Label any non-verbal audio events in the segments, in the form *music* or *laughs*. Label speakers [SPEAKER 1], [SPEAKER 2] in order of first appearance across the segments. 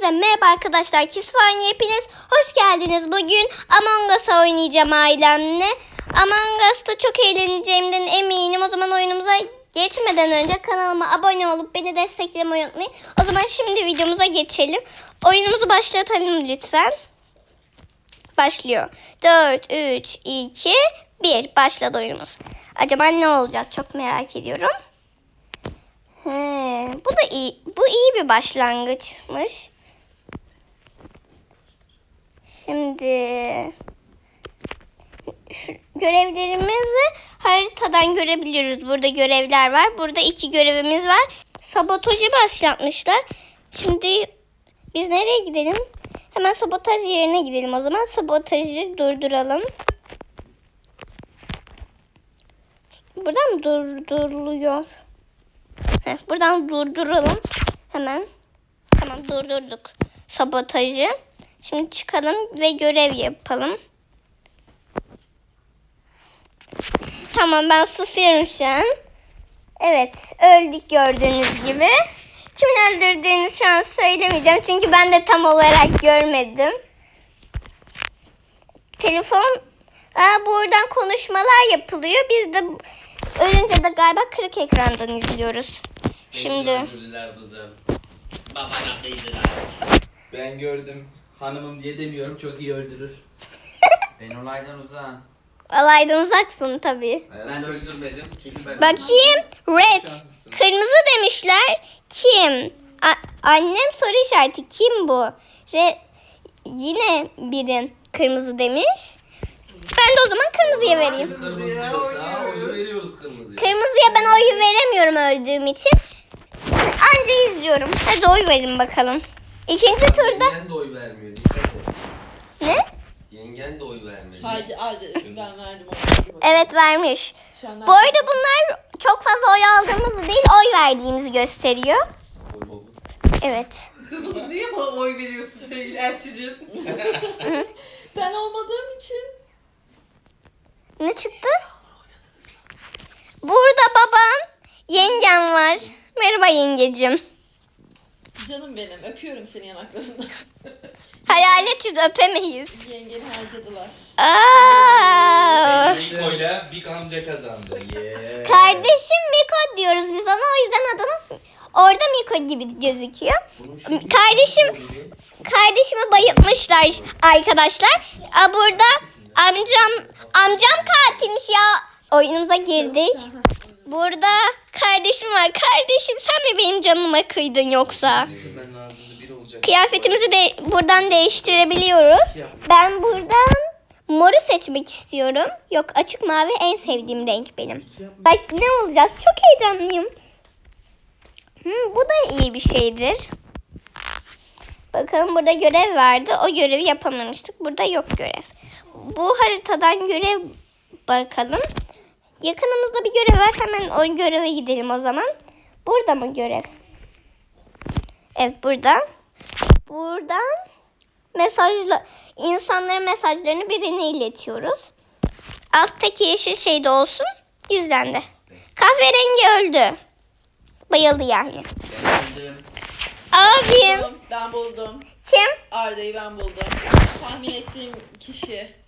[SPEAKER 1] Hepinize merhaba arkadaşlar. Kisfani hepiniz hoş geldiniz. Bugün Among Us oynayacağım ailemle. Among Us'ta çok eğleneceğimden eminim. O zaman oyunumuza geçmeden önce kanalıma abone olup beni desteklemeyi unutmayın. O zaman şimdi videomuza geçelim. Oyunumuzu başlatalım lütfen. Başlıyor. 4, 3, 2, 1. Başladı oyunumuz. Acaba ne olacak çok merak ediyorum. He, bu da iyi. Bu iyi bir başlangıçmış. Şimdi şu görevlerimizi haritadan görebiliyoruz. Burada görevler var. Burada iki görevimiz var. Sabotajı başlatmışlar. Şimdi biz nereye gidelim? Hemen sabotaj yerine gidelim o zaman. Sabotajı durduralım. Buradan mı durduruluyor? Heh, buradan durduralım. Hemen. Tamam durdurduk sabotajı. Şimdi çıkalım ve görev yapalım. Tamam ben susuyorum şu an. Evet öldük gördüğünüz gibi. Kimin öldürdüğünü şu an söylemeyeceğim. Çünkü ben de tam olarak görmedim. Telefon Aa, buradan konuşmalar yapılıyor. Biz de ölünce de galiba kırık ekrandan izliyoruz. Şimdi.
[SPEAKER 2] Ben gördüm. Hanımım diye demiyorum çok iyi öldürür. *laughs*
[SPEAKER 3] Ben olaydan uzağım.
[SPEAKER 1] alaydan uzaksın tabii.
[SPEAKER 3] Ben çok üzülmedim çünkü ben...
[SPEAKER 1] Bakayım red
[SPEAKER 2] Şanslısın.
[SPEAKER 1] kırmızı demişler. Kim? A- annem soru işareti kim bu? Red yine biri kırmızı demiş. Ben de o zaman kırmızıya vereyim.
[SPEAKER 2] Kırmızı diyorsa oyu veriyoruz kırmızıya.
[SPEAKER 1] Kırmızıya ben oy veremiyorum öldüğüm için. Anca izliyorum. Hadi oy verin bakalım. İkinci turda
[SPEAKER 2] Yengen de oy vermiyor dikkat et.
[SPEAKER 1] ne?
[SPEAKER 2] Yengen de oy vermiyor.
[SPEAKER 4] Hadi hadi ben verdim.
[SPEAKER 1] Evet vermiş. Bu arada bunlar çok fazla oy aldığımızı değil oy verdiğimizi gösteriyor. Evet.
[SPEAKER 5] Kırmızı niye bana oy veriyorsun sevgili Elticim? *laughs*
[SPEAKER 4] ben olmadığım için
[SPEAKER 1] Ne çıktı? Burada babam, yengem var. Merhaba yengecim.
[SPEAKER 4] Canım benim öpüyorum seni yanaklarından. *laughs*
[SPEAKER 1] Hayaletiz öpemeyiz.
[SPEAKER 4] Yengeni harcadılar.
[SPEAKER 1] Aa!
[SPEAKER 2] İlk oyla bir amca kazandı. Yeah.
[SPEAKER 1] Kardeşim Miko diyoruz biz ona o yüzden adını orada Miko gibi gözüküyor. Kardeşim kardeşimi bayıltmışlar arkadaşlar. Aa, burada amcam amcam katilmiş ya. Oyunumuza girdik. Burada kardeşim var. Kardeşim sen mi benim canıma kıydın yoksa?
[SPEAKER 2] Biri olacak.
[SPEAKER 1] Kıyafetimizi de buradan değiştirebiliyoruz. Ben buradan moru seçmek istiyorum. Yok açık mavi en sevdiğim renk benim. Bak ne olacağız? Çok heyecanlıyım. Hmm, bu da iyi bir şeydir. Bakalım burada görev vardı. O görevi yapamamıştık. Burada yok görev. Bu haritadan görev bakalım. Yakınımızda bir görev var. Hemen o göreve gidelim o zaman. Burada mı görev? Evet burada. Buradan mesajla insanların mesajlarını birine iletiyoruz. Alttaki yeşil şey de olsun. Yüzden de. Kahverengi öldü. Bayıldı yani.
[SPEAKER 3] Öldüm.
[SPEAKER 1] Abim.
[SPEAKER 4] Ben buldum.
[SPEAKER 1] Kim?
[SPEAKER 4] Arda'yı ben buldum. Tahmin ettiğim kişi.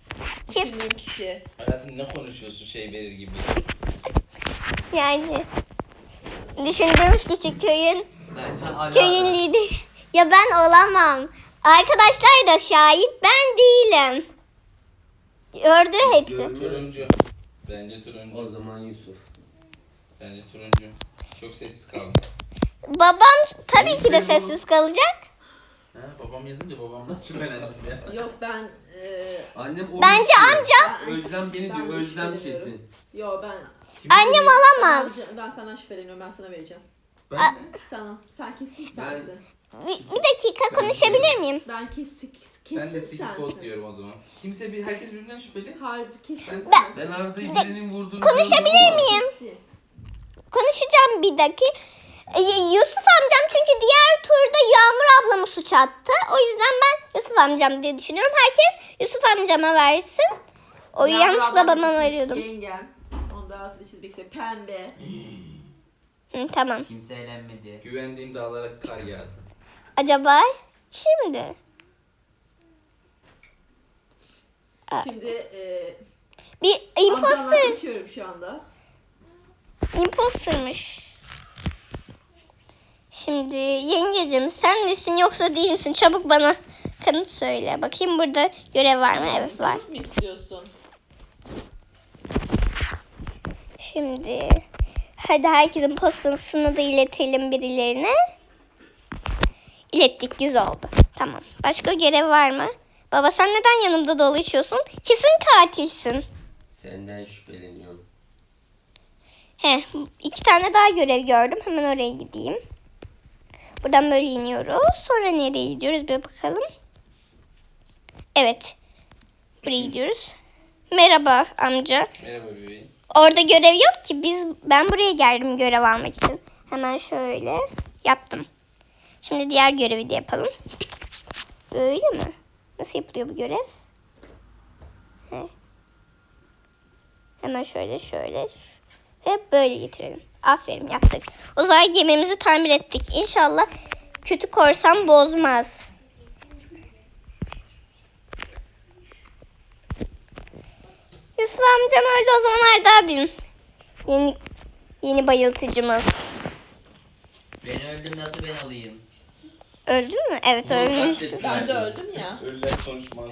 [SPEAKER 1] Kim?
[SPEAKER 4] Düşündüğüm kişi.
[SPEAKER 2] Hayatım ne konuşuyorsun şey verir gibi.
[SPEAKER 1] Yani düşündüğümüz kişi köyün
[SPEAKER 2] Bence hala.
[SPEAKER 1] köyün lideri. Ya ben olamam. Arkadaşlar da şahit ben değilim. Gördü hepsi.
[SPEAKER 2] Turuncu. Bence turuncu.
[SPEAKER 3] O zaman Yusuf.
[SPEAKER 2] Bence turuncu. Çok sessiz kaldı.
[SPEAKER 1] Babam tabii ki de sessiz kalacak.
[SPEAKER 2] Ha, babam yazınca babamdan şüphelendim ya.
[SPEAKER 4] Yok ben... E,
[SPEAKER 3] Annem o
[SPEAKER 1] Bence amcam
[SPEAKER 3] Özlem beni
[SPEAKER 4] Ben
[SPEAKER 3] diyor. Özlem
[SPEAKER 4] şüpheleniyorum.
[SPEAKER 3] kesin.
[SPEAKER 4] yo ben...
[SPEAKER 1] annem olamaz.
[SPEAKER 4] Ben, ben senden şüpheleniyorum. Ben sana vereceğim.
[SPEAKER 3] Ben,
[SPEAKER 4] Sana. Sen kesin
[SPEAKER 3] Ben-
[SPEAKER 4] sensin.
[SPEAKER 1] Bir, bir dakika konuşabilir miyim?
[SPEAKER 4] Ben kesin kesin
[SPEAKER 2] Ben de skip
[SPEAKER 4] sensin.
[SPEAKER 2] diyorum o zaman. Kimse bir herkes birbirinden şüpheli.
[SPEAKER 4] Hayır kesin
[SPEAKER 3] ben,
[SPEAKER 4] sensin.
[SPEAKER 3] ben Arda'yı birinin vurduğunu
[SPEAKER 1] Konuşabilir miyim?
[SPEAKER 4] Kesin.
[SPEAKER 1] Konuşacağım bir dakika. Ee, Yusuf amcam çünkü diğer turda Yağmur ablamı suç attı. O yüzden ben Yusuf amcam diye düşünüyorum. Herkes Yusuf amcama versin. Oyu
[SPEAKER 4] Yağmur
[SPEAKER 1] yanlışlıkla
[SPEAKER 4] ablam
[SPEAKER 1] babama
[SPEAKER 4] küçük,
[SPEAKER 1] veriyordum.
[SPEAKER 4] Yengem. Onda altı çizdik işte pembe.
[SPEAKER 1] Hı, tamam.
[SPEAKER 3] Kimse eğlenmedi.
[SPEAKER 2] Güvendiğim dağlara kar yağdı.
[SPEAKER 1] Acaba Şimdi.
[SPEAKER 4] Şimdi e,
[SPEAKER 1] Bir
[SPEAKER 4] amcamla
[SPEAKER 1] imposter.
[SPEAKER 4] konuşuyorum şu anda.
[SPEAKER 1] Impostermış. Şimdi yengecim sen misin yoksa değil misin? Çabuk bana kanıt söyle. Bakayım burada görev var mı? Evet var.
[SPEAKER 4] Mu istiyorsun?
[SPEAKER 1] Şimdi hadi herkesin postasını da iletelim birilerine. İlettik güzel oldu. Tamam. Başka görev var mı? Baba sen neden yanımda dolaşıyorsun? Kesin katilsin.
[SPEAKER 3] Senden şüpheleniyorum.
[SPEAKER 1] He, iki tane daha görev gördüm. Hemen oraya gideyim. Buradan böyle iniyoruz. Sonra nereye gidiyoruz bir bakalım. Evet. Buraya gidiyoruz. Merhaba amca.
[SPEAKER 3] Merhaba bebeğim.
[SPEAKER 1] Orada görev yok ki. Biz ben buraya geldim görev almak için. Hemen şöyle yaptım. Şimdi diğer görevi de yapalım. Böyle mi? Nasıl yapılıyor bu görev? He. Hemen şöyle şöyle ve böyle getirelim. Aferin yaptık. Uzay gemimizi tamir ettik. İnşallah kötü korsan bozmaz. Yusuf amcam öldü o zaman Arda abim. Yeni, yeni bayıltıcımız.
[SPEAKER 3] Ben öldüm nasıl ben olayım?
[SPEAKER 1] Öldün mü? Evet ölmüştü.
[SPEAKER 4] Ben de öldüm ya.
[SPEAKER 2] Ölüler konuşmaz.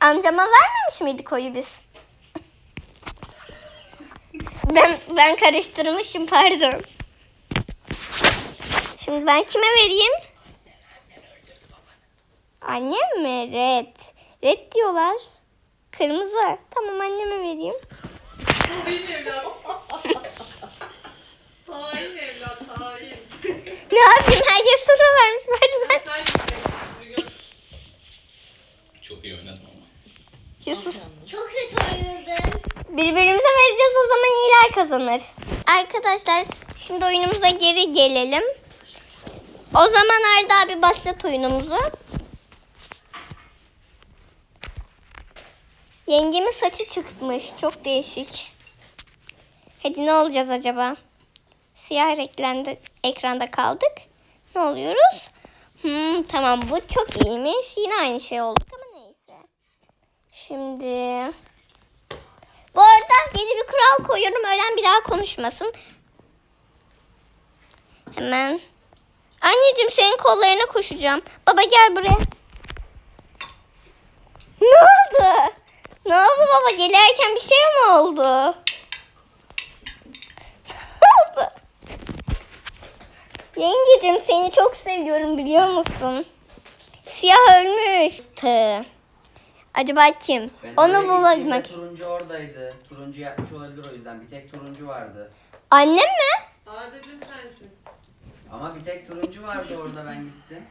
[SPEAKER 1] Amcama vermemiş miydik oyu biz? Ben ben karıştırmışım pardon. Şimdi ben kime vereyim? Annem mi? Red. Red diyorlar. Kırmızı. Tamam anneme vereyim.
[SPEAKER 5] Hain evlat. hain evlat hain.
[SPEAKER 1] Ne yapayım? Herkes sana vermiş. Ver ver.
[SPEAKER 5] Kaybedeceksin.
[SPEAKER 2] Çok iyi oynadın.
[SPEAKER 1] Yusuf.
[SPEAKER 4] Çok
[SPEAKER 1] Birbirimize vereceğiz o zaman iyiler kazanır. Arkadaşlar şimdi oyunumuza geri gelelim. O zaman Arda abi başlat oyunumuzu. Yengemin saçı çıkmış. Çok değişik. Hadi ne olacağız acaba? Siyah ekranda, ekranda kaldık. Ne oluyoruz? Hmm, tamam bu çok iyiymiş. Yine aynı şey olduk. Şimdi... Bu arada yeni bir kural koyuyorum. Öğlen bir daha konuşmasın. Hemen. Anneciğim senin kollarına koşacağım. Baba gel buraya. Ne oldu? Ne oldu baba? Gelirken bir şey mi oldu? Ne oldu? Yengecim seni çok seviyorum biliyor musun? Siyah ölmüş. Acaba kim?
[SPEAKER 3] Ben
[SPEAKER 1] Onu
[SPEAKER 3] oraya gittiğimde Turuncu oradaydı. Turuncu yapmış olabilir o yüzden. Bir tek turuncu vardı.
[SPEAKER 1] Annem mi?
[SPEAKER 5] Arda'cığım sensin.
[SPEAKER 3] Ama bir tek turuncu vardı orada ben gittim.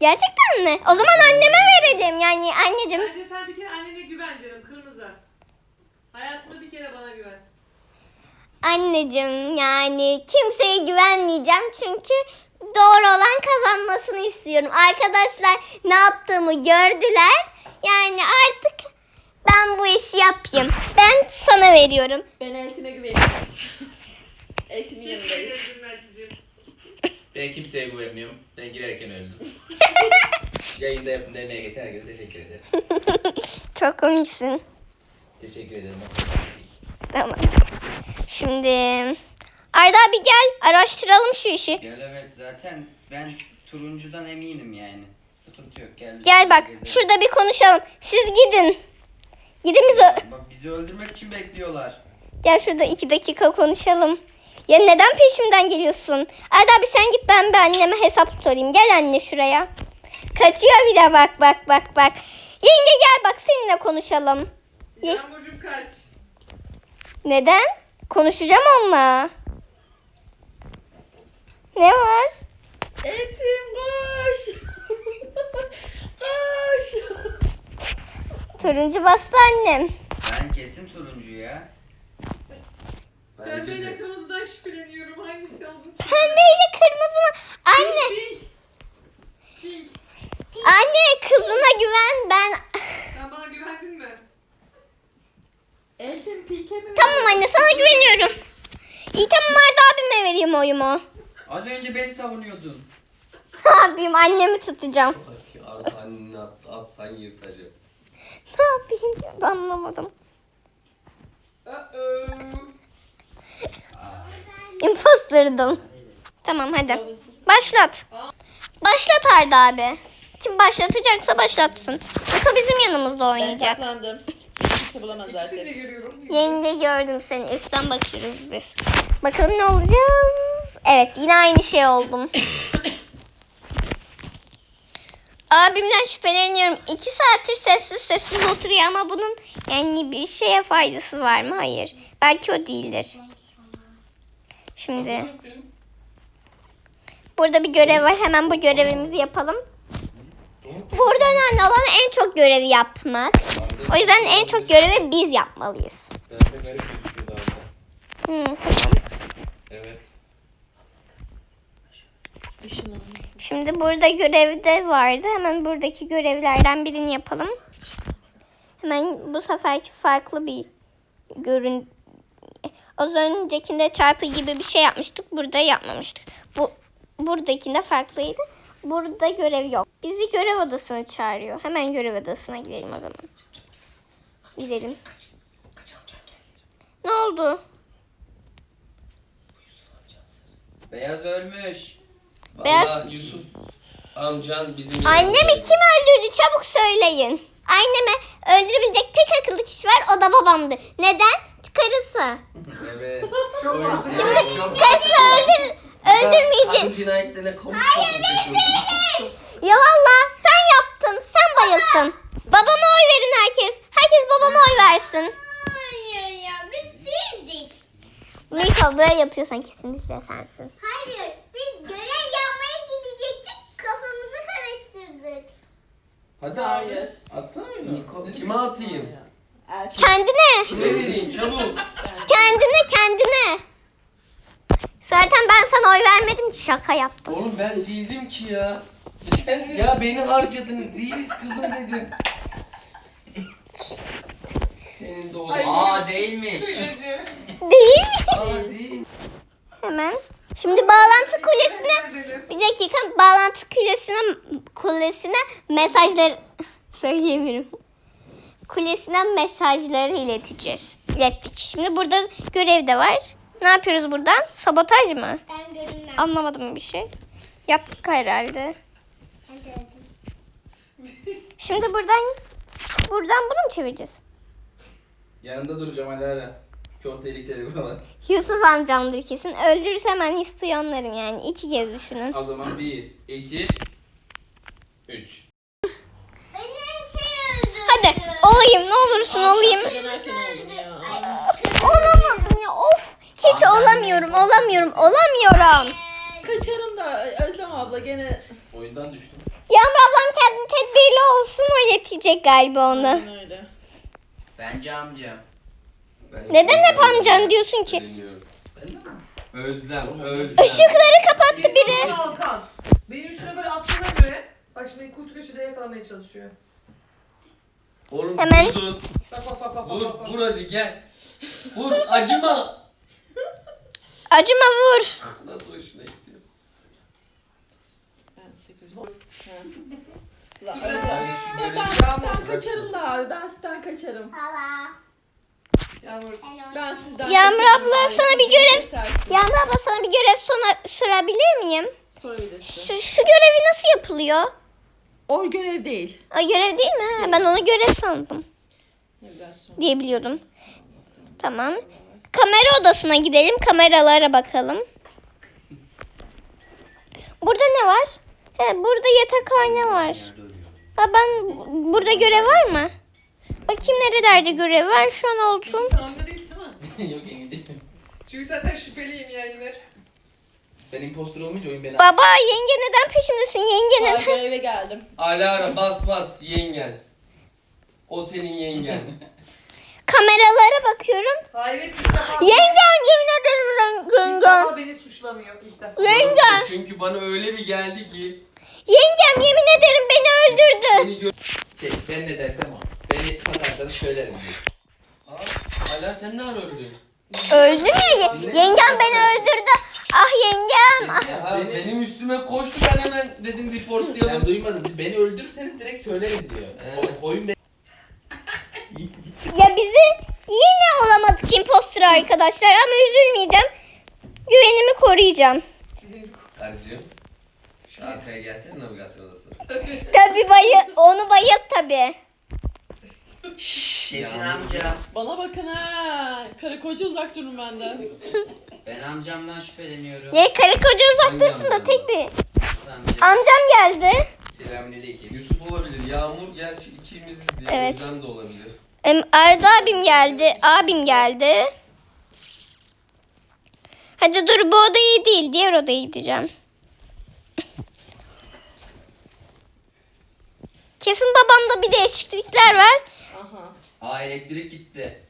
[SPEAKER 1] Gerçekten mi? O zaman anneme verelim. Yani anneciğim.
[SPEAKER 5] Bence sen bir kere annene güven canım. Kırmızı. Hayatında bir kere bana güven.
[SPEAKER 1] Anneciğim yani kimseye güvenmeyeceğim çünkü doğru olan kazanmasını istiyorum. Arkadaşlar ne yaptığımı gördüler. Yani artık ben bu işi yapayım. Ben sana veriyorum.
[SPEAKER 4] Ben eltime güveniyorum. *laughs* Eltimin
[SPEAKER 5] Teşekkür
[SPEAKER 4] yanındayım.
[SPEAKER 2] Ben kimseye güvenmiyorum. Ben girerken öldüm. *laughs* Yayında yapın demeye geçen herkese teşekkür ederim. *laughs*
[SPEAKER 1] Çok komiksin.
[SPEAKER 2] Teşekkür ederim.
[SPEAKER 1] Tamam. Şimdi Arda abi gel araştıralım şu işi.
[SPEAKER 3] Gel evet zaten ben turuncudan eminim yani. Sıkıntı yok gel.
[SPEAKER 1] Gel bak
[SPEAKER 3] Gezelim.
[SPEAKER 1] şurada bir konuşalım. Siz gidin. Gidin biz ö-
[SPEAKER 3] Bak bizi öldürmek için bekliyorlar.
[SPEAKER 1] Gel şurada iki dakika konuşalım. Ya neden peşimden geliyorsun? Arda abi sen git ben bir anneme hesap sorayım. Gel anne şuraya. Kaçıyor bir de bak bak bak bak. Yenge gel bak seninle konuşalım.
[SPEAKER 5] Yağmurcuğum kaç.
[SPEAKER 1] Neden? Konuşacağım onunla. Ne var?
[SPEAKER 4] Eltim koş. *laughs* koş.
[SPEAKER 1] Turuncu bastı annem.
[SPEAKER 3] Ben kesin turuncu ya. Bence
[SPEAKER 5] Pembeyle
[SPEAKER 3] de.
[SPEAKER 5] kırmızıdan şüpheleniyorum. Hangisi olduğunu
[SPEAKER 1] Pembeyle kırmızı mı? Anne,
[SPEAKER 5] Pink. Pink.
[SPEAKER 1] anne kızına güven ben.
[SPEAKER 5] Sen bana güvendin mi?
[SPEAKER 4] Eltim pilke mi?
[SPEAKER 1] Tamam anne sana güveniyorum. İyi tamam Arda abime vereyim oyumu.
[SPEAKER 3] Az önce beni savunuyordun. *laughs*
[SPEAKER 1] yapayım? Annemi tutacağım.
[SPEAKER 6] Arda anneni at, atsan yırtacak. *laughs*
[SPEAKER 1] Ne yapayım? Ben anlamadım. Imposter'dım. Tamam hadi. Başlat. Başlat Arda abi. Kim başlatacaksa başlatsın. Yoko bizim yanımızda
[SPEAKER 4] Ben
[SPEAKER 1] oynayacak.
[SPEAKER 4] saklandım. Kimse bulamaz zaten.
[SPEAKER 5] görüyorum.
[SPEAKER 1] Yenge gördüm seni. Üstten bakıyoruz biz. Bakalım ne olacağız? Evet yine aynı şey oldum. *coughs* Abimden şüpheleniyorum. İki saattir sessiz sessiz oturuyor ama bunun yani bir şeye faydası var mı? Hayır. Belki o değildir. Şimdi burada bir görev var. Hemen bu görevimizi yapalım. Burada önemli olan en çok görevi yapmak. O yüzden en çok görevi biz yapmalıyız. Hı, tamam.
[SPEAKER 2] Evet.
[SPEAKER 4] Işınlanma.
[SPEAKER 1] Şimdi burada görevde vardı. Hemen buradaki görevlerden birini yapalım. Hemen bu seferki farklı bir görün. Az öncekinde çarpı gibi bir şey yapmıştık. Burada yapmamıştık. Bu buradakinde farklıydı. Burada görev yok. Bizi görev odasına çağırıyor. Hemen görev odasına gidelim o zaman. Gidelim. Ne oldu?
[SPEAKER 3] Beyaz ölmüş.
[SPEAKER 1] Beyaz-
[SPEAKER 6] Vallahi Yusuf amcan bizim
[SPEAKER 1] Annemi kim öldürdü? Çabuk söyleyin. Anneme öldürebilecek tek akıllı kişi var. O da babamdı. Neden? Karısı.
[SPEAKER 6] Evet. *laughs*
[SPEAKER 1] Şimdi karısı öldür, öldürmeyecek.
[SPEAKER 6] Kadın cinayetlerine kamu spotu çekiyorsun.
[SPEAKER 1] Ya valla sen yaptın. Sen bayılttın. Babama oy verin herkes. Herkes babama oy versin.
[SPEAKER 7] Hayır ya biz değildik.
[SPEAKER 1] Miko böyle yapıyorsan kesinlikle sensin.
[SPEAKER 7] Hayır biz görev yapmaya gidecektik kafamızı karıştırdık.
[SPEAKER 2] Hadi
[SPEAKER 4] Hayır.
[SPEAKER 2] abi. Atsana oyunu.
[SPEAKER 6] Niko, Kime atayım?
[SPEAKER 4] Erkek.
[SPEAKER 1] Kendine.
[SPEAKER 6] Kime vereyim çabuk. *laughs*
[SPEAKER 1] Kendine kendine. Zaten ben sana oy vermedim. Şaka yaptım.
[SPEAKER 6] Oğlum ben değildim ki ya. Ya beni harcadınız değiliz kızım dedim. Senin de o
[SPEAKER 3] Aa değilmiş.
[SPEAKER 1] Değil.
[SPEAKER 6] Aa değil.
[SPEAKER 1] Hemen. Şimdi bağlantı kulesine bir dakika bağlantı kulesine kulesine mesajlar *laughs* söyleyemiyorum. Kulesine mesajları ileteceğiz. İlettik. Şimdi burada görev de var. Ne yapıyoruz buradan? Sabotaj mı?
[SPEAKER 7] Ben görünmem.
[SPEAKER 1] Anlamadım bir şey. Yaptık herhalde. Şimdi buradan buradan bunu mu çevireceğiz?
[SPEAKER 2] Yanında duracağım Alara. Çok tehlikeli buralar.
[SPEAKER 1] Yusuf amcamdır kesin. Öldürürse hemen ispiyonlarım yani. İki kez düşünün.
[SPEAKER 2] O zaman 1, 2, 3.
[SPEAKER 7] Beni şey öldürdü.
[SPEAKER 1] Hadi olayım ne olursun olayım.
[SPEAKER 4] Dönerken oldum ya.
[SPEAKER 1] Ya of. Hiç olamıyorum olamıyorum olamıyorum.
[SPEAKER 4] Kaçarım da Özlem abla gene
[SPEAKER 2] Oyundan düştüm.
[SPEAKER 1] Yağmur ablam kendi tedbirli olsun o yetecek galiba ona.
[SPEAKER 4] Aynen öyle.
[SPEAKER 3] Bence amcam.
[SPEAKER 1] Neden hep amcam diyorsun ki?
[SPEAKER 6] Özlem, Özlem.
[SPEAKER 1] Işıkları kapattı biri.
[SPEAKER 5] Alkan. Benim üstüne böyle attığına göre bak şimdi kurt köşede yakalamaya çalışıyor.
[SPEAKER 6] Oğlum
[SPEAKER 1] Hemen.
[SPEAKER 6] vurdun.
[SPEAKER 5] Bak bak bak bak
[SPEAKER 6] Vur,
[SPEAKER 5] bak. bak.
[SPEAKER 6] vur hadi gel. Vur, acıma.
[SPEAKER 1] Acıma vur.
[SPEAKER 6] Nasıl hoşuna gitti?
[SPEAKER 4] Ben. La,
[SPEAKER 5] Ben-
[SPEAKER 4] Ben, ben, ben kaçarım da abi. Ben sizden kaçarım.
[SPEAKER 7] Hala.
[SPEAKER 5] Yağmur.
[SPEAKER 7] Ben
[SPEAKER 4] Ben sizden
[SPEAKER 1] Yağmur abla, sana bir görev-. Yağmur abla sana bir görev sona sürebilir miyim?
[SPEAKER 4] Sorabilirsin.
[SPEAKER 1] Şu, şu görevi nasıl yapılıyor?
[SPEAKER 4] O görev değil.
[SPEAKER 1] O görev değil mi? Ha, Ben onu görev sandım. Diye biliyordum. Tamam. Kamera odasına gidelim. Kameralara bakalım. Burada ne var? He, burada yatakhane var. Ha ben burada görev var mı? Bakayım nerelerde görev var. Şu an oldum.
[SPEAKER 5] Sen amca değilsin değil mi? *laughs*
[SPEAKER 2] Yok yenge değil.
[SPEAKER 5] Çünkü zaten şüpheliyim ya yine.
[SPEAKER 2] Ben impostor olmayınca oyun beni
[SPEAKER 1] Baba yenge neden peşimdesin? Yenge
[SPEAKER 4] Ben
[SPEAKER 1] neden?
[SPEAKER 4] göreve geldim.
[SPEAKER 6] Alara bas bas yengen. O senin yengen. *laughs*
[SPEAKER 1] Kameralara bakıyorum.
[SPEAKER 5] Hayret ilk defa.
[SPEAKER 1] Yengem yemin ederim ren-
[SPEAKER 5] İlk defa beni suçlamıyor ilk defa.
[SPEAKER 1] Yengem.
[SPEAKER 6] Çünkü bana öyle bir geldi ki
[SPEAKER 1] Yengem yemin ederim beni öldürdü.
[SPEAKER 6] seni.
[SPEAKER 2] Şey, ben ne dersem o. Beni satarsanız söylerim diye.
[SPEAKER 6] Aa, Alara sen ne ara öldün?
[SPEAKER 1] Öldüm ya. ye- Yengem beni öldürdü. Ah yengem. Ah.
[SPEAKER 6] Ya
[SPEAKER 2] Beni-
[SPEAKER 6] benim üstüme koştu ben hemen dedim
[SPEAKER 2] Sen
[SPEAKER 6] reportlayalım.
[SPEAKER 2] duymadın. Beni öldürürseniz direkt söylerim diyor. O, oyun be-
[SPEAKER 1] Ya bizi yine olamadık imposter arkadaşlar ama üzülmeyeceğim. Güvenimi koruyacağım.
[SPEAKER 6] Karıcığım. Şu arkaya gelsene navigasyon odası.
[SPEAKER 1] Tabi bayı onu bayılt tabi.
[SPEAKER 6] Ya.
[SPEAKER 3] amca.
[SPEAKER 4] Bana bakın ha. Karı koca uzak durun benden. *laughs*
[SPEAKER 3] Ben amcamdan şüpheleniyorum.
[SPEAKER 1] Ya karı koca uzak dursun da tek bir.
[SPEAKER 3] Amca.
[SPEAKER 1] Amcam geldi.
[SPEAKER 2] Selamünaleyküm.
[SPEAKER 6] Yusuf olabilir. Yağmur gerçi ikimiziz diye.
[SPEAKER 1] Evet.
[SPEAKER 6] De olabilir.
[SPEAKER 1] Em, Arda abim geldi. Abim geldi. Hadi dur bu oda iyi değil. Diğer odaya gideceğim. *laughs* Kesin babamda bir değişiklikler var.
[SPEAKER 4] Aha.
[SPEAKER 3] Aa elektrik gitti.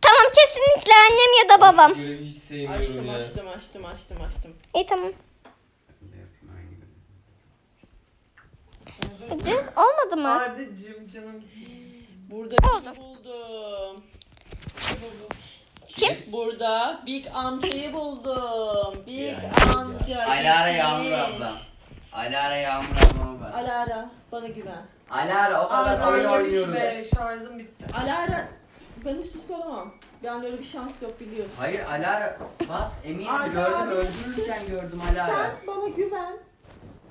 [SPEAKER 1] Tamam kesinlikle annem ya da babam.
[SPEAKER 6] Görevi hiç sevmiyorum
[SPEAKER 4] Açtım
[SPEAKER 6] ya.
[SPEAKER 4] açtım açtım açtım açtım.
[SPEAKER 1] İyi tamam. Hadi olmadı mı?
[SPEAKER 5] Ardacığım canım.
[SPEAKER 4] Burada
[SPEAKER 1] Oldu.
[SPEAKER 4] buldum.
[SPEAKER 1] Kim?
[SPEAKER 4] Burada Big amcayı buldum. Big
[SPEAKER 2] Yani.
[SPEAKER 4] amca.
[SPEAKER 3] Alara
[SPEAKER 4] gitmiş.
[SPEAKER 3] Yağmur abla. Alara Yağmur abla.
[SPEAKER 4] Alara bana güven.
[SPEAKER 3] Alara o kadar oyun
[SPEAKER 4] öyle
[SPEAKER 3] oynuyoruz.
[SPEAKER 5] Ve şarjım bitti.
[SPEAKER 4] Alara ben üst üste olamam. Ben öyle bir şans yok biliyorsun.
[SPEAKER 3] Hayır Alara bas eminim
[SPEAKER 4] Arda
[SPEAKER 3] gördüm
[SPEAKER 4] abi.
[SPEAKER 3] öldürürken gördüm Alara.
[SPEAKER 4] Sen bana güven.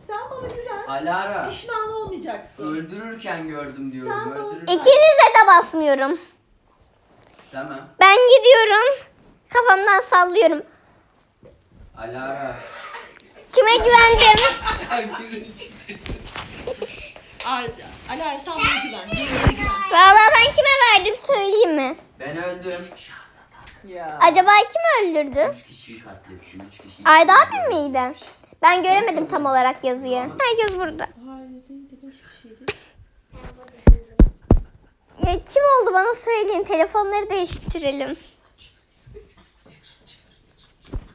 [SPEAKER 4] Sen bana güven.
[SPEAKER 3] Alara
[SPEAKER 4] Pişman olmayacaksın.
[SPEAKER 3] öldürürken gördüm diyorum
[SPEAKER 4] Sen bana-
[SPEAKER 3] öldürürken.
[SPEAKER 1] İkinize de basmıyorum.
[SPEAKER 3] Tamam.
[SPEAKER 1] Ben gidiyorum. Kafamdan sallıyorum.
[SPEAKER 3] Alara.
[SPEAKER 1] Kime güvendim? *laughs*
[SPEAKER 6] Herkesin içinde.
[SPEAKER 4] Alara sen bana güven.
[SPEAKER 1] Vallahi ben kime verdim söyleyeyim mi?
[SPEAKER 3] Ben öldüm.
[SPEAKER 4] Ya.
[SPEAKER 1] Acaba kim öldürdü?
[SPEAKER 3] Üç kişiyi katlettim. Üç kişiyi.
[SPEAKER 1] Ayda abi miydi? Ben göremedim tam olarak yazıyı. Herkes burada. Ya kim oldu bana söyleyin. Telefonları değiştirelim.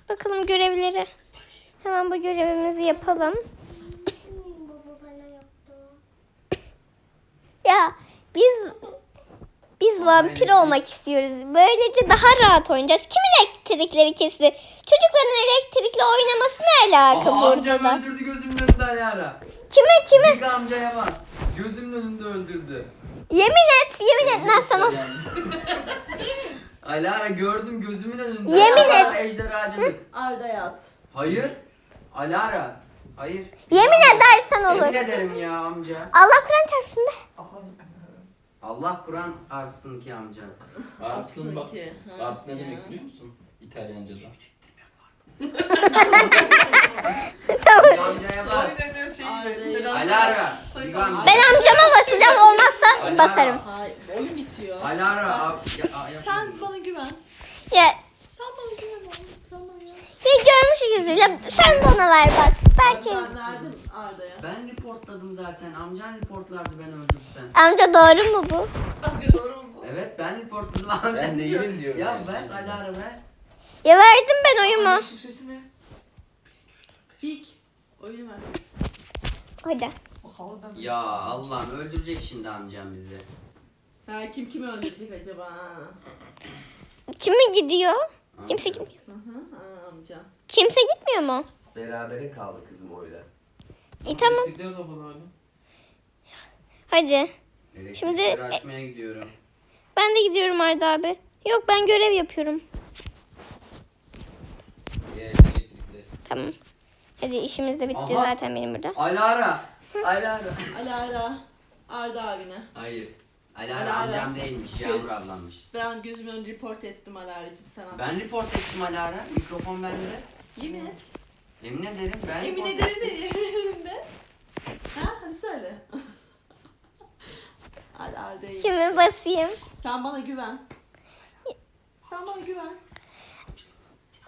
[SPEAKER 1] Bakalım görevleri. Hemen bu görevimizi yapalım.
[SPEAKER 7] Baba bana yaptı.
[SPEAKER 1] Ya biz biz vampir olmak istiyoruz. Böylece daha rahat oynayacağız. Kimin elektrikleri kesildi? Çocukların elektrikle oynaması ne alaka
[SPEAKER 3] Aha amcam
[SPEAKER 1] burada?
[SPEAKER 3] öldürdü gözümün önünde Alara.
[SPEAKER 1] Kime kime?
[SPEAKER 3] Big amcaya bak. Gözümün önünde öldürdü.
[SPEAKER 1] Yemin et, yemin et lan sana. *laughs*
[SPEAKER 3] Alara gördüm gözümün önünde.
[SPEAKER 1] Yemin
[SPEAKER 3] Alara
[SPEAKER 1] et.
[SPEAKER 3] Ejderhacılık.
[SPEAKER 4] Arda yat.
[SPEAKER 3] Hayır. Alara. Hayır.
[SPEAKER 1] Yemin edersen olur.
[SPEAKER 3] Yemin ederim ya amca.
[SPEAKER 1] Allah Kur'an çarpsın de.
[SPEAKER 3] Allah Kur'an artsın ki amca.
[SPEAKER 2] Arpsın bak.
[SPEAKER 4] ki, ha,
[SPEAKER 2] ne demek biliyor musun? İtalyanca'da. *laughs*
[SPEAKER 3] Amcaya bas.
[SPEAKER 5] de şey
[SPEAKER 3] Alara.
[SPEAKER 5] Sayısal-.
[SPEAKER 1] Ben amcama basacağım olmazsa basarım.
[SPEAKER 4] Hayır, oyun bitiyor.
[SPEAKER 3] Alara. ab- ya- a- yap-
[SPEAKER 4] Sen bana güven.
[SPEAKER 1] Ya,
[SPEAKER 4] Sen bana güven oğlum. Sen bana güven.
[SPEAKER 1] görmüş yüzüyle sen bana ver bak. Belki
[SPEAKER 4] Ben verdim Arda'ya.
[SPEAKER 3] Ben reportladım zaten. Amcan reportlardı ben öldürsen.
[SPEAKER 1] amca doğru mu bu?
[SPEAKER 5] Doğru mu bu?
[SPEAKER 3] Evet ben reportladım. Amca
[SPEAKER 2] Ben
[SPEAKER 3] diyor.
[SPEAKER 2] değilim diyorum
[SPEAKER 3] Ya
[SPEAKER 2] yani.
[SPEAKER 3] bas Alara ver.
[SPEAKER 1] Ya verdim ben oyumu.
[SPEAKER 5] Şu sesi ne?
[SPEAKER 4] Big. Oyunu ver.
[SPEAKER 1] Hadi.
[SPEAKER 5] O havadan.
[SPEAKER 3] Ya Allah'ım öldürecek şimdi amcam bizi.
[SPEAKER 4] Ha, kim kimi öldürecek acaba?
[SPEAKER 1] Kimi gidiyor? Kimse gitmiyor.
[SPEAKER 4] Hı hı, ha, amca.
[SPEAKER 1] Kimse gitmiyor mu?
[SPEAKER 6] Berabere kaldı kızım oyla.
[SPEAKER 1] İyi tamam.
[SPEAKER 6] Kapalı abi.
[SPEAKER 1] Hadi.
[SPEAKER 3] Elektrikleri
[SPEAKER 1] Şimdi-
[SPEAKER 3] açmaya gidiyorum.
[SPEAKER 1] Ben de gidiyorum Arda abi. Yok ben görev yapıyorum.
[SPEAKER 6] Yerine.
[SPEAKER 1] Tamam. Hadi işimiz de bitti
[SPEAKER 3] Aha.
[SPEAKER 1] zaten benim burada.
[SPEAKER 3] Alara. Alara.
[SPEAKER 4] Alara. Arda abine.
[SPEAKER 3] Hayır. Alara,
[SPEAKER 4] Alara.
[SPEAKER 3] amcam değilmiş. Yağmur ablammış.
[SPEAKER 4] Ben gözümün önünde report ettim Alara'cığım sana.
[SPEAKER 3] Ben report ettim Alara. Mikrofon bende.
[SPEAKER 4] Yemin et.
[SPEAKER 3] Emin ederim ben
[SPEAKER 4] Emin
[SPEAKER 3] report
[SPEAKER 4] ederim de yemin ederim de. Ha hadi söyle. *laughs* Hadi Arda'yı.
[SPEAKER 1] Şimdi basayım.
[SPEAKER 4] Sen bana güven. Sen bana güven.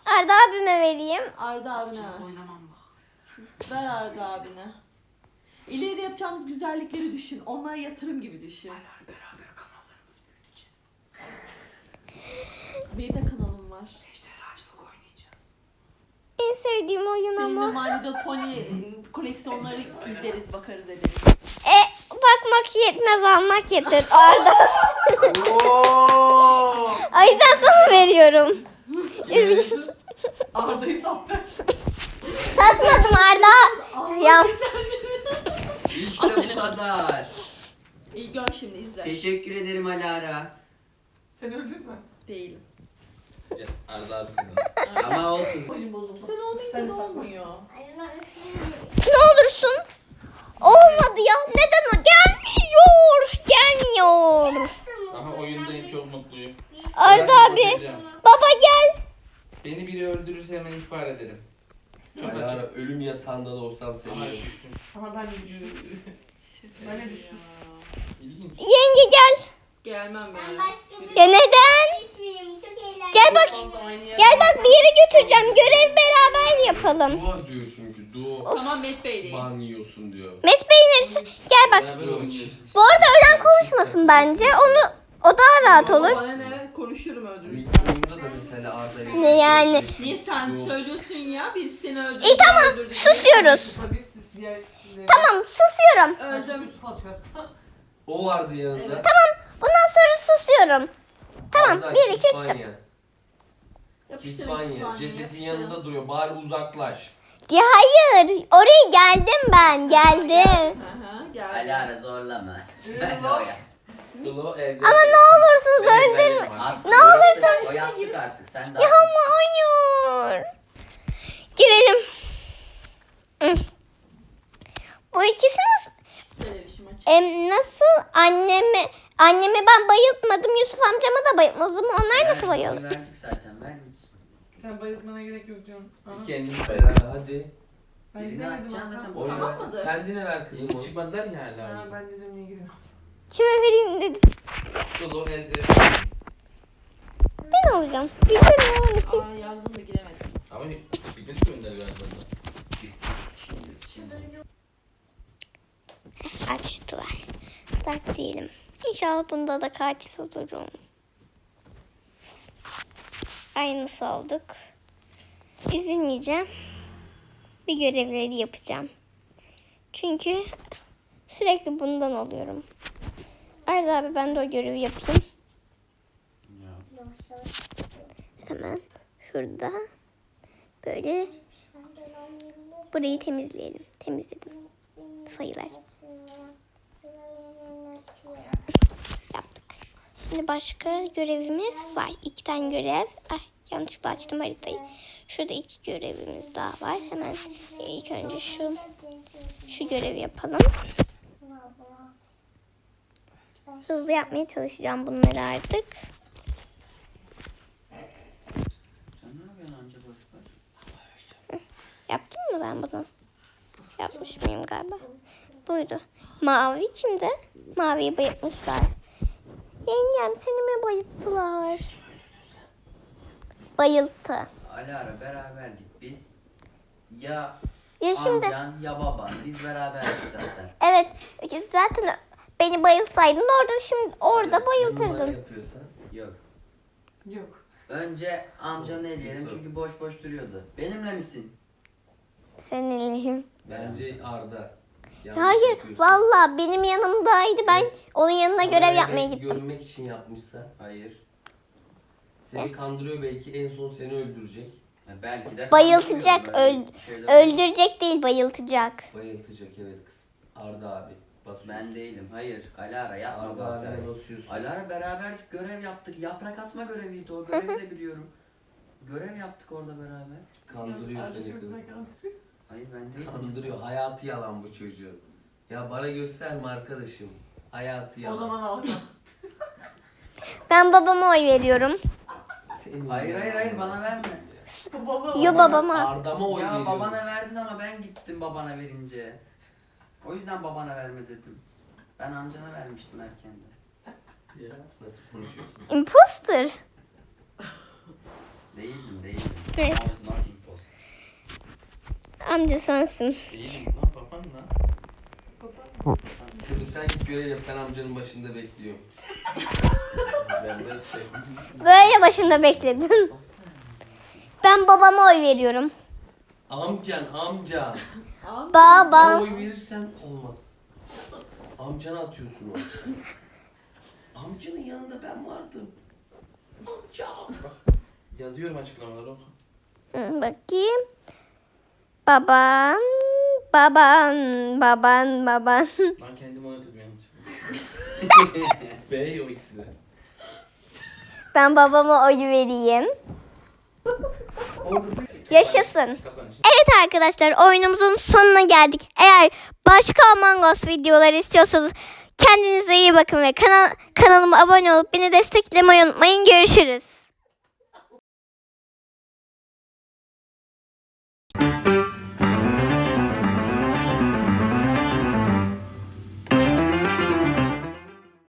[SPEAKER 1] Arda abime vereyim.
[SPEAKER 4] Arda abine ver.
[SPEAKER 3] Oynamam bak.
[SPEAKER 4] Ver Arda abine. İleri yapacağımız güzellikleri düşün. Onlara yatırım gibi düşün.
[SPEAKER 3] Beraber kanallarımızı büyüteceğiz.
[SPEAKER 4] Benim de kanalım var.
[SPEAKER 1] En sevdiğim oyun
[SPEAKER 4] Seninle
[SPEAKER 1] ama.
[SPEAKER 4] My Little Pony koleksiyonları izleriz, bakarız ederiz.
[SPEAKER 1] E bakmak yetmez almak yeter *laughs* Arda.
[SPEAKER 3] Oo!
[SPEAKER 1] o yüzden sana veriyorum.
[SPEAKER 3] Veriyorsun?
[SPEAKER 4] Arda'yı sattı.
[SPEAKER 1] Satmadım Arda. Ya
[SPEAKER 3] İşte bu kadar.
[SPEAKER 4] İyi gör şimdi izle.
[SPEAKER 3] Teşekkür ederim Alara.
[SPEAKER 5] Sen öldün mü?
[SPEAKER 4] Değilim.
[SPEAKER 2] Arda abi kazandı.
[SPEAKER 3] Ama olsun.
[SPEAKER 5] Bozuldu.
[SPEAKER 4] Sen olmayınca ne olmuyor?
[SPEAKER 1] Ne olursun. Olmadı ya. Neden o? Gelmiyor. Gelmiyor.
[SPEAKER 2] Aha oyundayım çok mutluyum.
[SPEAKER 1] Arda
[SPEAKER 2] Ben
[SPEAKER 1] abi.
[SPEAKER 2] kurtaracağım.
[SPEAKER 1] Baba gel.
[SPEAKER 2] Beni biri öldürürse hemen ihbar ederim. Çok
[SPEAKER 6] Alara
[SPEAKER 2] açık.
[SPEAKER 6] ölüm yatağında da olsam seni
[SPEAKER 2] Aha
[SPEAKER 6] öldürürüm.
[SPEAKER 2] düştüm.
[SPEAKER 5] Ama ben de düştüm. Ben de düştüm.
[SPEAKER 2] İlginç.
[SPEAKER 1] Yenge gel.
[SPEAKER 4] Gelmem
[SPEAKER 7] Ben başka bir
[SPEAKER 1] Ya neden?
[SPEAKER 7] düşmeyeyim. Çok eğlenceli.
[SPEAKER 1] Gel bak. Gel bak bir yere götüreceğim. Görev beraber yapalım.
[SPEAKER 6] Dua diyor çünkü. Dua.
[SPEAKER 4] Tamam Met Bey'leyim.
[SPEAKER 6] Ban yiyorsun diyor.
[SPEAKER 1] Met Bey neresi? Gel bak.
[SPEAKER 2] Beraber oynayacağız.
[SPEAKER 1] Bu arada ölen konuşmasın bence. Onu o daha rahat olur.
[SPEAKER 4] Bana ne? Konuşurum öldürürsem.
[SPEAKER 6] Oyunda da mesela Arda'yı...
[SPEAKER 1] Ne yani?
[SPEAKER 4] Niye sen söylüyorsun ya? Birisi seni öldürdü.
[SPEAKER 1] İyi tamam.
[SPEAKER 4] öldürdü.
[SPEAKER 1] Susuyoruz.
[SPEAKER 5] Tabii siz diğer...
[SPEAKER 1] Tamam susuyorum.
[SPEAKER 4] Öldüm.
[SPEAKER 5] Yusuf atıyor.
[SPEAKER 6] O vardı yanında.
[SPEAKER 4] Evet.
[SPEAKER 1] Sonra susuyorum. Tamam.
[SPEAKER 6] Arda,
[SPEAKER 1] 1 2 3
[SPEAKER 6] Kispanya.
[SPEAKER 4] Yapıştırın
[SPEAKER 6] Kispanya.
[SPEAKER 4] İspanya,
[SPEAKER 6] Cesetin yanında duruyor. Bari uzaklaş.
[SPEAKER 1] Ya hayır. Oraya geldim ben. Geldim.
[SPEAKER 4] Aha, geldi.
[SPEAKER 3] Alara zorlama.
[SPEAKER 5] Yürü
[SPEAKER 3] Ben de o yaptım.
[SPEAKER 1] Ama ne olursunuz öldürme.
[SPEAKER 3] Artık
[SPEAKER 1] Ne olursun-
[SPEAKER 3] O yaptık artık. Sen de
[SPEAKER 1] Ya ama hayır. Girelim. Hı. Bu ikisi nasıl?
[SPEAKER 4] Televizyon aç.
[SPEAKER 1] Em, nasıl annemi annemi ben bayıltmadım Yusuf amcama da bayıltmadım onlar nasıl bayıldı?
[SPEAKER 3] Verdik zaten verdik.
[SPEAKER 5] Sen bayıltmana gerek yok canım.
[SPEAKER 2] Biz kendimiz
[SPEAKER 6] Hadi
[SPEAKER 2] beraber.
[SPEAKER 6] hadi.
[SPEAKER 5] Ben
[SPEAKER 3] Birini
[SPEAKER 5] izlemedim
[SPEAKER 3] atacaksın zaten.
[SPEAKER 4] Tamam mıdır?
[SPEAKER 6] Kendine ver kızım.
[SPEAKER 2] Çıkmadılar ya hala.
[SPEAKER 5] Ha, ben de diyorum niye giriyorum.
[SPEAKER 1] Kime vereyim dedim.
[SPEAKER 2] Glow ezdi.
[SPEAKER 1] Ben alacağım. Biliyorum onu.
[SPEAKER 4] Aa yazdım da giremedim.
[SPEAKER 2] Ama bildirik gönder galiba.
[SPEAKER 3] Şimdi, şimdi.
[SPEAKER 1] Açtılar. Start diyelim. İnşallah bunda da katil olurum. Aynısı olduk. Üzülmeyeceğim. Bir görevleri yapacağım. Çünkü sürekli bundan oluyorum. Arda abi ben de o görevi yapayım. Hemen şurada. Böyle burayı temizleyelim. Temizledim. Sayılar. Yaptık. Şimdi başka görevimiz var. İki tane görev. Ay yanlışlıkla açtım haritayı. Şurada iki görevimiz daha var. Hemen ilk önce şu şu görevi yapalım. Hızlı yapmaya çalışacağım bunları artık. Yaptım mı ben bunu? Yapmış mıyım galiba? Buydu. Mavi kimde? Maviyi bayıltmışlar. Yengem seni mi bayılttılar? Bayılttı.
[SPEAKER 3] Alara beraberdik biz. Ya
[SPEAKER 1] Ya şimdi
[SPEAKER 3] amcan ya baban. Biz beraberdik zaten.
[SPEAKER 1] evet zaten beni bayılsaydın orada şimdi orada
[SPEAKER 6] Numara
[SPEAKER 1] bayıltırdın.
[SPEAKER 6] yapıyorsan.
[SPEAKER 3] Yok.
[SPEAKER 5] Yok.
[SPEAKER 3] Önce amcanı eleyelim çünkü boş boş duruyordu. Benimle misin?
[SPEAKER 1] Seninleyim.
[SPEAKER 6] Bence Arda. Yanlış
[SPEAKER 1] Hayır
[SPEAKER 6] yapıyorsun.
[SPEAKER 1] valla benim yanımdaydı. Ben onun yanına
[SPEAKER 6] Ama
[SPEAKER 1] görev
[SPEAKER 6] evet,
[SPEAKER 1] yapmaya gittim.
[SPEAKER 6] Görünmek için yapmışsa.
[SPEAKER 3] Hayır.
[SPEAKER 6] Seni kandırıyor belki en son seni öldürecek.
[SPEAKER 3] Ya belki de
[SPEAKER 1] Bayıltacak, öl-
[SPEAKER 3] şeyler.
[SPEAKER 1] Öldürecek değil bayıltacak.
[SPEAKER 6] Bayıltacak evet kızım. Arda abi. Basıyorsun.
[SPEAKER 3] Ben değilim. Hayır. Alara yapma.
[SPEAKER 6] Arda
[SPEAKER 3] hatayı.
[SPEAKER 6] abine basıyorsun.
[SPEAKER 3] Alara beraber görev yaptık. Yaprak atma göreviydi o. Görevi de *laughs* biliyorum. Görev yaptık orada beraber.
[SPEAKER 6] Kandırıyor seni kızım.
[SPEAKER 3] Hayır ben değilim.
[SPEAKER 6] Kandırıyor. Hayatı yalan bu çocuğun. Ya bana gösterme arkadaşım. Hayatı yalan.
[SPEAKER 5] O zaman al.
[SPEAKER 1] Ben babama oy veriyorum.
[SPEAKER 6] Senin
[SPEAKER 3] Hayır hayır hayır bana verme.
[SPEAKER 5] Baba.
[SPEAKER 1] Yo babama.
[SPEAKER 6] Arda'ma oy
[SPEAKER 3] ya
[SPEAKER 6] veriyorum.
[SPEAKER 3] babana verdin ama ben gittim babana verince. O yüzden babana verme dedim. Ben amcana vermiştim erkenden.
[SPEAKER 6] Ya, nasıl konuşuyorsun?
[SPEAKER 1] Imposter.
[SPEAKER 3] Değildim değildim.
[SPEAKER 1] Evet.
[SPEAKER 3] I was not imposter.
[SPEAKER 1] Amca sensin.
[SPEAKER 2] Değilim lan baban lan.
[SPEAKER 6] Kızım sen git görev yap. Ben amcanın başında bekliyorum. *laughs*
[SPEAKER 2] Ben de şey.
[SPEAKER 1] Böyle başında bekledin. Ben babama oy veriyorum.
[SPEAKER 6] Amcan amcan. Bana
[SPEAKER 1] Baba.
[SPEAKER 6] oy verirsen olmaz. Amcana atıyorsun o. Amcanın yanında ben vardım. Amca.
[SPEAKER 2] Yazıyorum açıklamaları.
[SPEAKER 1] Hı, bakayım. Baban. Baban. Baban. Baban. *laughs*
[SPEAKER 2] Ben kendimi oynatıyordum yanlış. *laughs* B o ikisi de.
[SPEAKER 1] Ben babama oy vereyim. Yaşasın. Evet arkadaşlar oyunumuzun sonuna geldik. Eğer başka Among Us videoları istiyorsanız kendinize iyi bakın ve kanal, kanalıma abone olup beni desteklemeyi unutmayın. Görüşürüz.